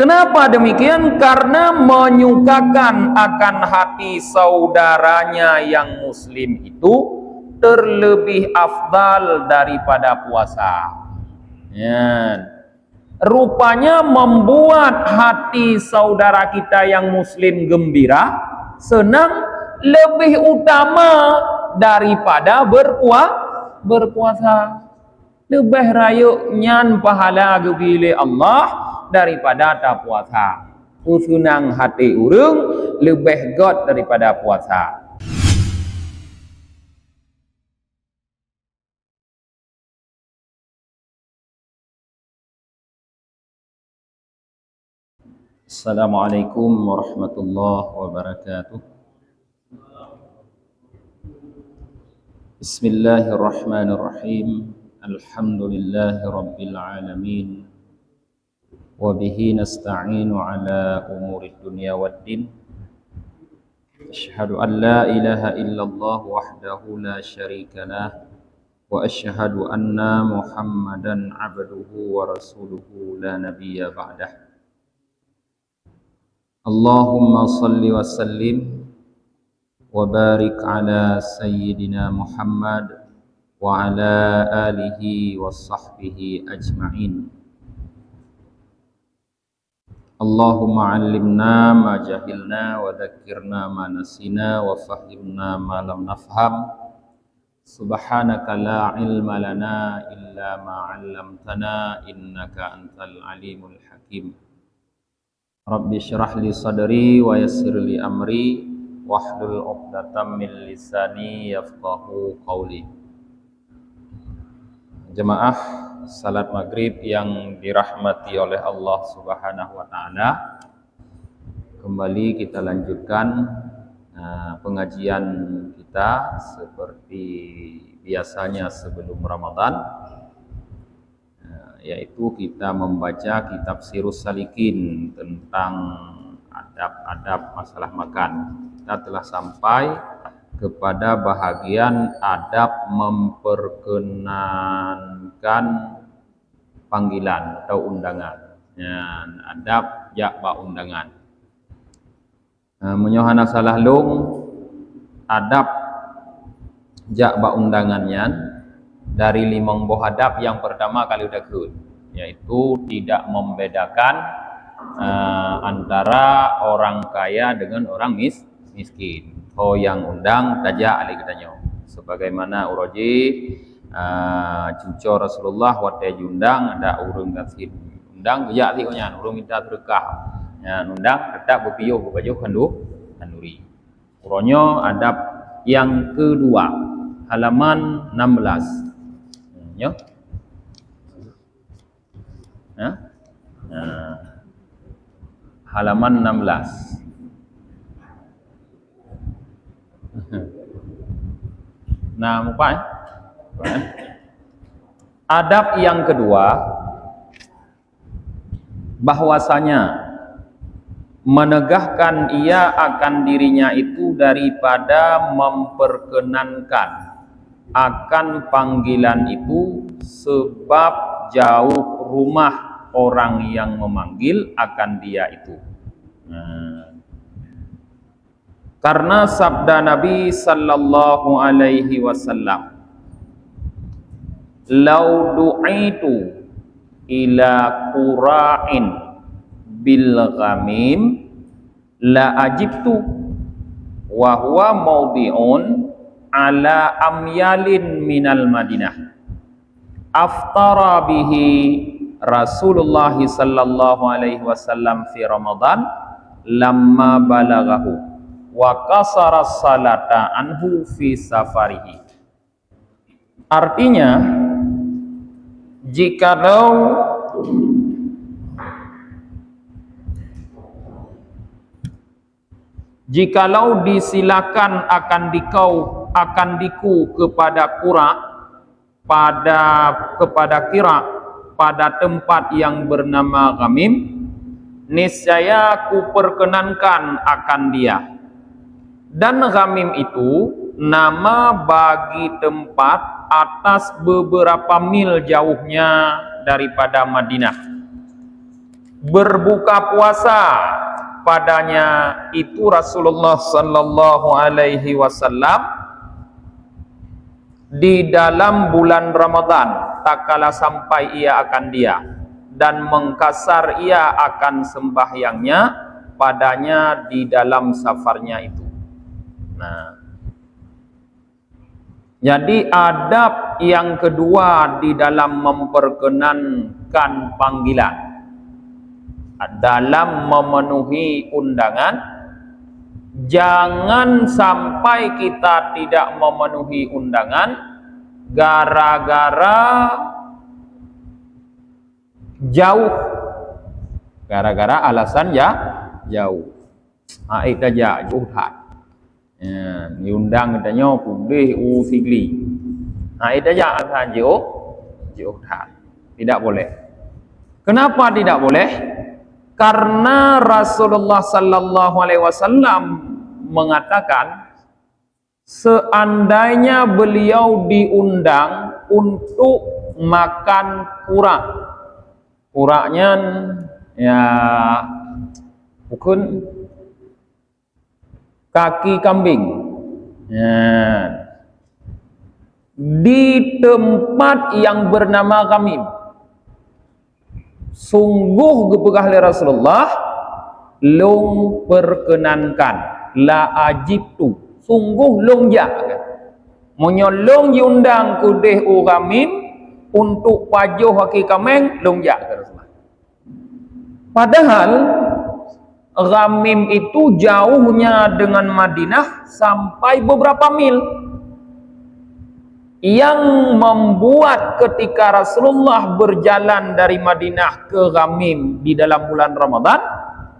Kenapa demikian? Karena menyukakan akan hati saudaranya yang muslim itu terlebih afdal daripada puasa. Ya. Rupanya membuat hati saudara kita yang muslim gembira, senang, lebih utama daripada berpuasa. berpuasa. Lebih rayuknya pahala gubile Allah daripada tak puasa. Usunang hati urung lebih god daripada puasa. Assalamualaikum warahmatullahi wabarakatuh. Bismillahirrahmanirrahim. Alhamdulillahi rabbil alamin. وبه نستعين على أمور الدنيا والدين. أشهد أن لا إله إلا الله وحده لا شريك له وأشهد أن محمدا عبده ورسوله لا نبي بعده. اللهم صل وسلم وبارك على سيدنا محمد وعلى آله وصحبه أجمعين. اللهم علمنا ما جهلنا وذكرنا ما نسينا وفهمنا ما لم نفهم. سبحانك لا علم لنا إلا ما علمتنا إنك أنت العليم الحكيم. رب اشرح لي صدري ويسر لي أمري واحلل عقدة من لساني يفقه قولي. Jemaah salat maghrib yang dirahmati oleh Allah Subhanahu wa taala. Kembali kita lanjutkan uh, pengajian kita seperti biasanya sebelum Ramadan uh, yaitu kita membaca kitab Sirus Salikin tentang adab-adab masalah makan. Kita telah sampai kepada bahagian adab memperkenankan panggilan atau undangan. Ya, adab jakba undangan. Uh, Menyohana salah long adab jakba undangannya dari limang buah adab yang pertama kali udah kun yaitu tidak membedakan uh, antara orang kaya dengan orang mis miskin oh yang undang taja ali katanya sebagaimana uroji uh, cucu Rasulullah waktu undang ada urung kasih undang ya ali nya urung minta berkah. Ya undang tetap berpiuh baju kandu kanduri uronyo adab yang kedua halaman 16 ya. Ya. Nah, halaman 16 Nah, eh? Adab yang kedua bahwasanya menegahkan ia akan dirinya itu daripada memperkenankan akan panggilan itu sebab jauh rumah orang yang memanggil akan dia itu. Nah, karena sabda Nabi sallallahu alaihi wasallam Lau du'itu ila qura'in bil ghamim la ajibtu wa huwa mawdi'un ala amyalin minal madinah aftara bihi Rasulullah sallallahu alaihi wasallam fi Ramadan lamma balagahu wa kasara salata anhu fi safarihi. Artinya jikalau jikalau disilakan akan dikau akan diku kepada kura pada kepada kira pada tempat yang bernama Ghamim niscaya ku perkenankan akan dia dan Ghamim itu nama bagi tempat atas beberapa mil jauhnya daripada Madinah. berbuka puasa padanya itu Rasulullah sallallahu alaihi wasallam di dalam bulan Ramadan tak kala sampai ia akan dia dan mengkasar ia akan sembahyangnya padanya di dalam safarnya itu. Nah. Jadi adab yang kedua di dalam memperkenankan panggilan dalam memenuhi undangan jangan sampai kita tidak memenuhi undangan gara-gara jauh. Gara-gara alasan ya jauh. Ha itu aja jauh ya diundang katanya pulih u sigli. Ha itu aja jauh jauh tak tidak boleh. Kenapa tidak boleh? Karena Rasulullah sallallahu alaihi wasallam mengatakan seandainya beliau diundang untuk makan kurang. Uraknya ya bukan kaki kambing. Ya. Di tempat yang bernama kami. Sungguh gepegah oleh Rasulullah. Long perkenankan. La ajib tu. Sungguh long ja menyolong diundang kudeh uramim untuk pajuh kaki kameng ke Rasulullah. Padahal Ghamim itu jauhnya dengan Madinah sampai beberapa mil. Yang membuat ketika Rasulullah berjalan dari Madinah ke Ghamim di dalam bulan Ramadan,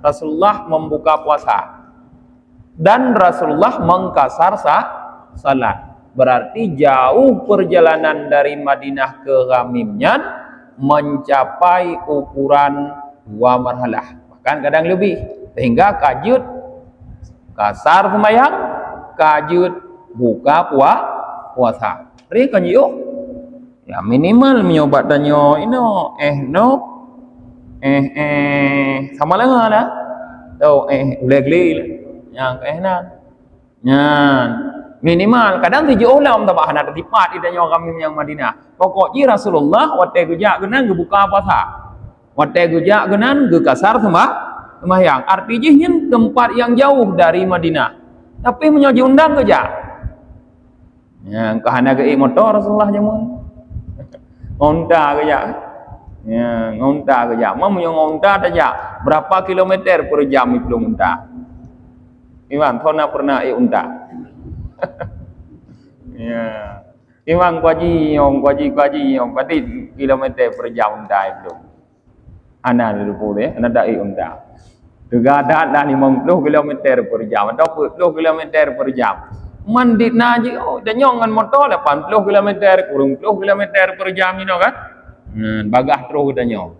Rasulullah membuka puasa. Dan Rasulullah mengkasar sah salat berarti jauh perjalanan dari Madinah ke Ghamimnya mencapai ukuran dua marhalah bahkan kadang lebih sehingga kajut kasar semayang kajut buka puah puasa. Kan yuk? Ya minimal menyobat danyo ino eh no. Eh eh sama lah lah tau eh ulegli yang eh nan. Nyan. Minimal kadang tujuh ulam tak bahan ada tipat di tanya kami yang Madinah. Pokoknya Rasulullah waktu gejak genan ge buka puasa. Waktu gejak genan ge kasar sembah sembahyang artinya tempat yang jauh dari Madinah. Tapi menyoji undang gejak ya kahana ge motor Rasulullah jamu ngonta gejak ya ngonta gejak mau ngonta aja berapa kilometer per jam itu ngonta? Iwan, thona pernah eh unta? Ya. Imam kuaji yang kuaji kuaji yang pasti kilometer per jam dah itu. Ana dulu boleh, ana dah unta. Juga ada dah 50 kilometer per jam atau 40 kilometer per jam. Mandi naji oh dan nyongan motor 80 kilometer kurang 10 kilometer per jam ini kan. Hmm, bagah terus kita nyong.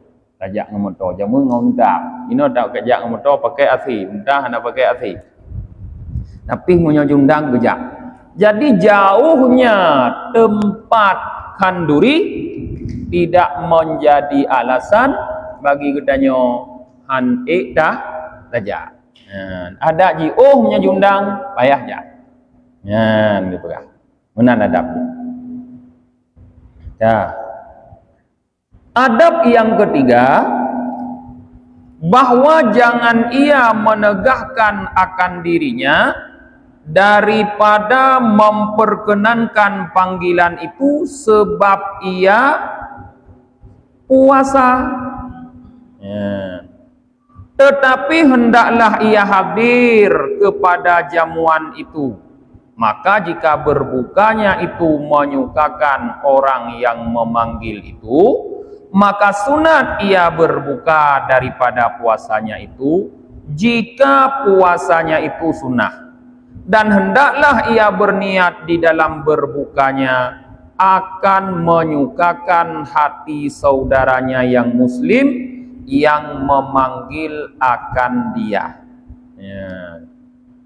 Tajak dengan motor, jamu dengan unta. Ini tak kejak dengan motor pakai asi. Unta hendak pakai asi. Tapi punya jundang gejak. Jadi jauhnya tempat kanduri tidak menjadi alasan bagi katanya han ik saja. Ya, ada ji oh punya jundang payah ja. Ya, gitu kan. Mana adab. Ya. Adab yang ketiga bahwa jangan ia menegahkan akan dirinya daripada memperkenankan panggilan itu sebab ia puasa ya. Tetapi hendaklah ia hadir kepada jamuan itu. Maka jika berbukanya itu menyukakan orang yang memanggil itu maka sunat ia berbuka daripada puasanya itu jika puasanya itu sunnah. Dan hendaklah ia berniat di dalam berbukanya akan menyukakan hati saudaranya yang muslim yang memanggil akan dia. Ya.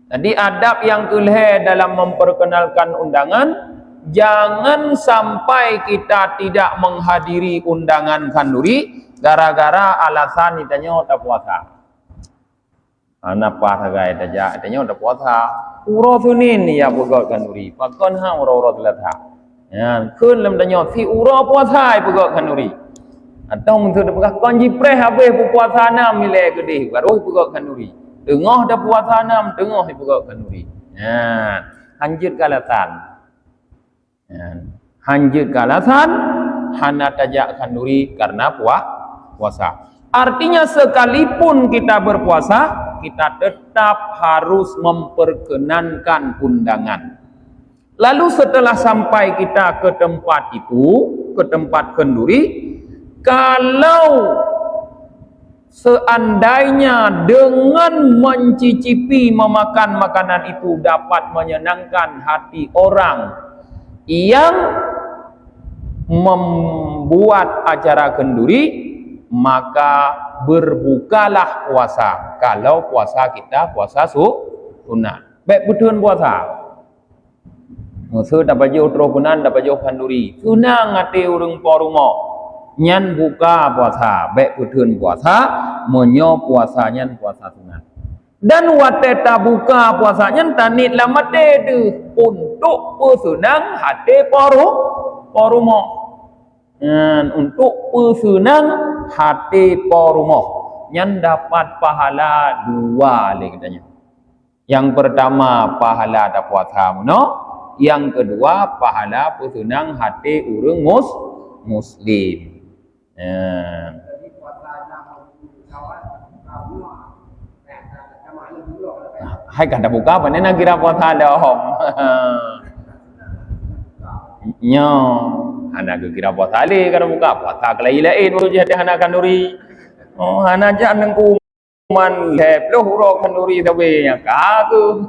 Jadi adab yang kelih dalam memperkenalkan undangan jangan sampai kita tidak menghadiri undangan kanduri gara-gara alasan ditanya tak puasa. Anak pa thagai daja ditanya tak puasa. Uro tunin ya pegak kanuri pakon ha uro-uro telatha ya kun lam tanya si uro puasa pegak kanuri atau mungkin dah pegak kon jipreh habis puasa nam mile gede baru pegak kanuri dengoh dah puasa nam dengoh pegak kanuri ya hanjut kalatan ya hanjut kalatan hana tajak kanuri karena puah puasa. Artinya sekalipun kita berpuasa kita tetap harus memperkenankan undangan. Lalu setelah sampai kita ke tempat itu, ke tempat kenduri, kalau seandainya dengan mencicipi memakan makanan itu dapat menyenangkan hati orang yang membuat acara kenduri, maka berbukalah puasa. Kalau puasa kita puasa su sunat baik betul puasa. Musuh dapat jauh terokunan dapat jauh kanduri sunang ngati urung porumo nyan buka puasa baik betul puasa menyo puasa nyan puasa sunat. Dan wate buka puasanya tanit lamate tu untuk pesunang hati poru porumo dan untuk pesenang hati porumah yang dapat pahala dua lagi katanya. Yang pertama pahala ada puasa muno, yang kedua pahala pesenang hati urang mus muslim. Ya. Hai kata buka apa ni nak kira puasa dah om. Nyo hana ke kira puasa ali kada buka puasa kelai lain baru jadi hana kanuri oh hana jak nengku man lep lo huro kanuri tawe yang kaku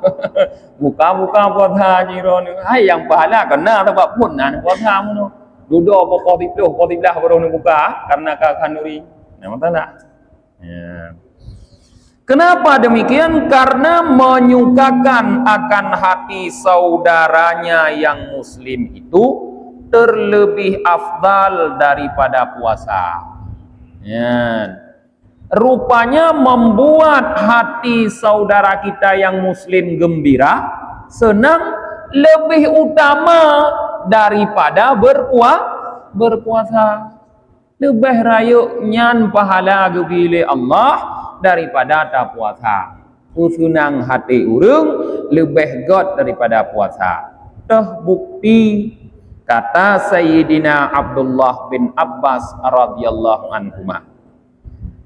buka buka puasa jiro ni hai yang pahala kena tak pun nan puasa mu duduk apa poti puluh poti belah baru ni buka karena ka kanuri nama tak nak ya Kenapa demikian? Karena menyukakan akan hati saudaranya yang muslim itu terlebih afdal daripada puasa. Ya. Rupanya membuat hati saudara kita yang muslim gembira, senang lebih utama daripada berpuas berpuasa. Lebih rayuk nyan pahala gubile Allah daripada tak puasa. Usunang hati urung lebih god daripada puasa. Dah bukti Kata Sayyidina Abdullah bin Abbas radhiyallahu anhu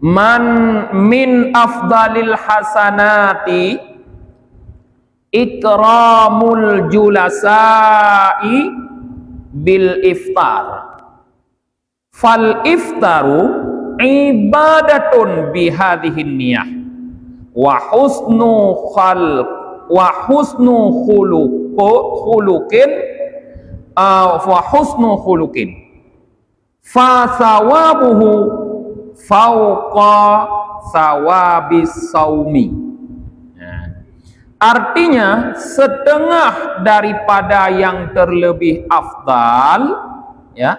Man min afdalil hasanati ikramul julasai বিল ইফতার। ফাল ইফতারু ইবাদাতুন বিহাদিহিন নিয়াহ। ওয়া হুসনু খালক ওয়া হুসনু খুলুক, খুলুকিন ওয়া হুসনু খুলুকিন। ফাসাওয়াবুহু ফাওকা সাওয়াবিস সাওমি। Artinya setengah daripada yang terlebih afdal ya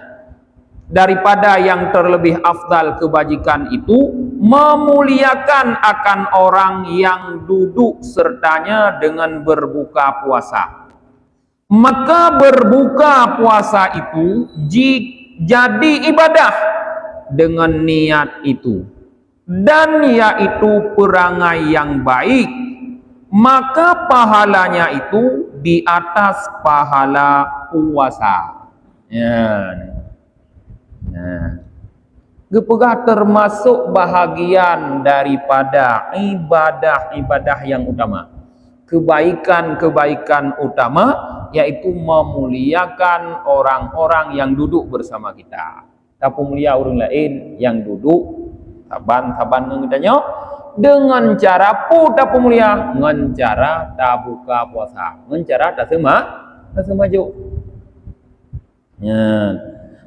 daripada yang terlebih afdal kebajikan itu memuliakan akan orang yang duduk sertanya dengan berbuka puasa. Maka berbuka puasa itu jadi ibadah dengan niat itu. Dan yaitu perangai yang baik maka pahalanya itu di atas pahala puasa ya. Ya. Gepegah termasuk bahagian daripada ibadah-ibadah yang utama. Kebaikan-kebaikan utama yaitu memuliakan orang-orang yang duduk bersama kita. Tapi mulia orang lain yang duduk taban-taban mengenanya dengan cara pu tak mulia dengan cara tak buka puasa dengan cara tak sema tak semaju ya.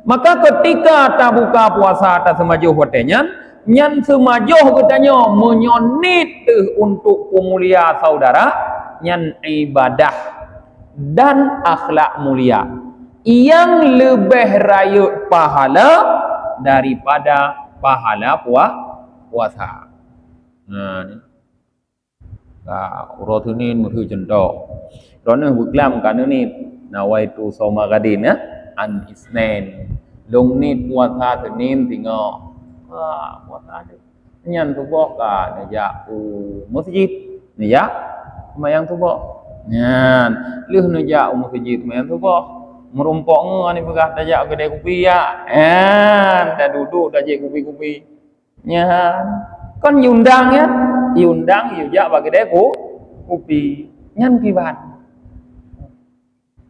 maka ketika tak buka puasa tak semaju hotenya nyan semaju katanya menyonit untuk pemulia saudara nyan ibadah dan akhlak mulia yang lebih raya pahala daripada pahala puah puasa. Nah, ni. Ka rotunin mutu jendok. Rona buklam kan ni nawaitu soma gadin ya an isnen. Long ni puasa tenin tinggal. Wah, puasa dia. Nyan tu bok ka naja u masjid. Ni ya. Mayang tu bok. Nyan, leuh naja u masjid mayang tu bok merumpok nge ni pegah dajak kedai kopi ya. Eh, dah duduk dah je kopi-kopi. Nya. Kon yundang ya. Yundang yu jak bagi kedai ko kopi. Nyan kiban.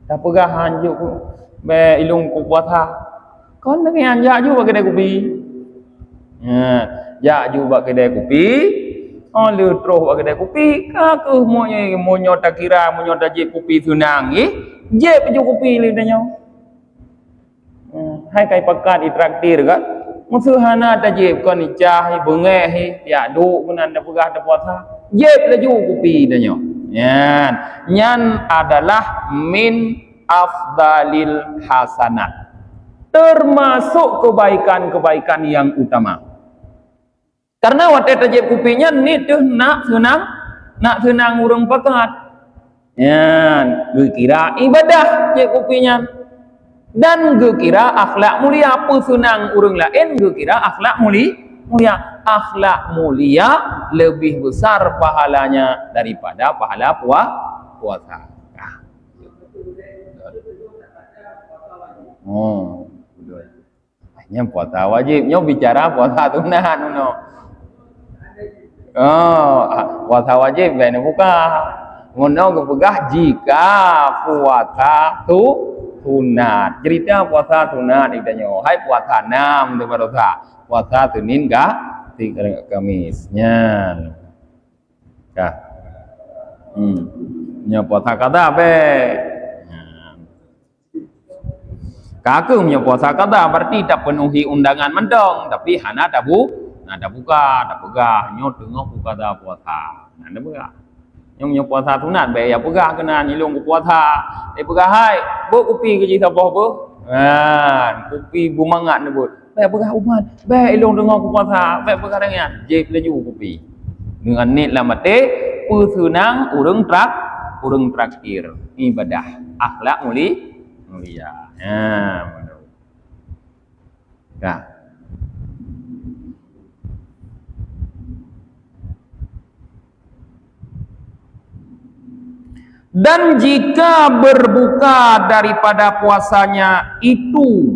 Dah pegah hanjuk ku be ilung ku puasa. Kon dengan jak ju bagi kedai kopi. Ya, jak ju bagi kedai kopi. Oh, lu terus bagi kedai kopi. Ka ke monya monyo tak kira monyo tak je kopi tunang eh. เย็บไปอยู่กูปีเล Masa hana ada je ni cah ni bengeh ni ya duk pun anda perah ada puasa. Ye laju kupi danyo. Nyan, nyan adalah min afdalil hasanat. Termasuk kebaikan-kebaikan yang utama. Karena waktu tajib kupinya ni tu nak senang, nak senang urung pakat. Nyan, kira ibadah je kupinya. Dan gue kira akhlak mulia apa senang urung lain gue kira akhlak mulia mulia akhlak mulia lebih besar pahalanya daripada pahala puah puasa. Nah. Oh, hanya puasa wajib. Nyo bicara puasa tunah no. Oh, puasa wajib ben buka. Ngono kepegah jika puasa tu sunat. Cerita puasa sunat ditanya. Hai puasa enam tu baru sah. Puasa Senin kah? Tiga Kamisnya. Kah? Hmm. Nya puasa kada be. Kakak punya puasa kada berarti tak penuhi undangan mendong tapi hana tak bu, nah tak buka, tak pegang, nyot tengok buka dah puasa. Nah, tak buka. Yang punya puasa sunat baik ya pegah kena nyilung ke puasa. Dia pegah hai, bu kopi ke cerita apa bu? Kan, kopi bumangat ni bu. Baik pegah umat, baik ilung dengar ke puasa, baik pegah dengan jep laju kopi. Dengan nit lah mati, pusunang urung trak, urung traktir. Ibadah, akhlak muli, mulia. Ya, mana? Kah? Dan jika berbuka daripada puasanya itu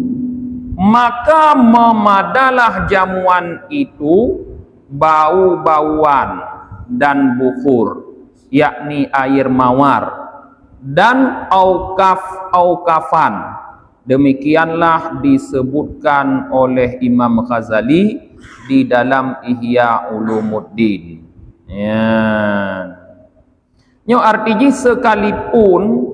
maka memadalah jamuan itu bau-bauan dan bukur yakni air mawar dan aukaf-aukafan. Demikianlah disebutkan oleh Imam Ghazali di dalam Ihya Ulumuddin. Ya Nyo artinya sekalipun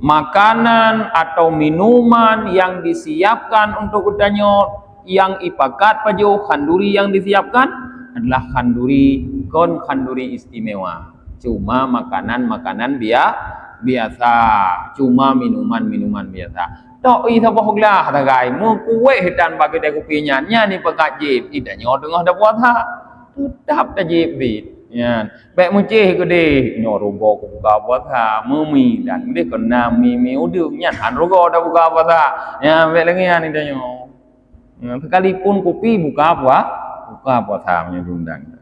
makanan atau minuman yang disiapkan untuk udanyo yang ipakat paju khanduri yang disiapkan adalah khanduri kon khanduri istimewa. Cuma makanan-makanan dia biasa, cuma minuman-minuman biasa. Tok i thapa hoglah tagai mu kuwe hitan bagi de kupinya nya ni pekat jib idanyo tengah dah buat ha. Tetap tajib bit. Ya, baik muncih ke deh, nyorogo ke buka apa ta, memi dan dia kena mimi udah nyan han rogo dah buka ta, ya baik lagi yang ini dia nyo. Ya, sekalipun kopi buka apa, buka punya undang.